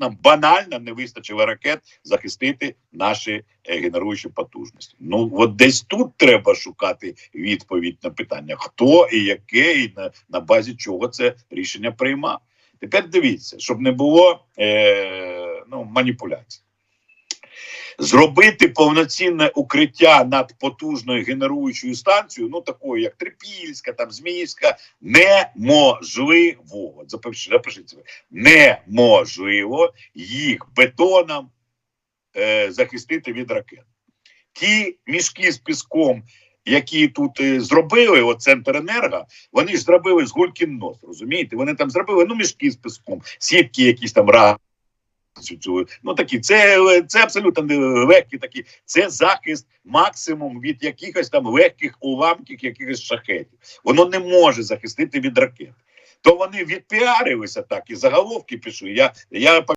нам банально не вистачило ракет захистити наші е, генеруючі потужності. Ну от десь тут треба шукати відповідь на питання, хто і яке, і на, на базі чого це рішення приймав. Тепер дивіться, щоб не було е, ну, маніпуляцій. Зробити повноцінне укриття над потужною генеруючою станцією, ну такою як Трипільська, там Зміївська, неможливо. Запишіть, себе. Неможливо їх бетоном е, захистити від ракет. Ті мішки з піском, які тут е, зробили, от центр енерго, вони ж зробили з гулькін нос, розумієте? Вони там зробили ну, мішки з піском, сітки якісь там раз. Цю- цю- Ну такі, це, це абсолютно не легкі такі. Це захист максимум від якихось там легких уламків, якихось шахетів. Воно не може захистити від ракет. То вони відпіарилися так і заголовки пішли. Я, я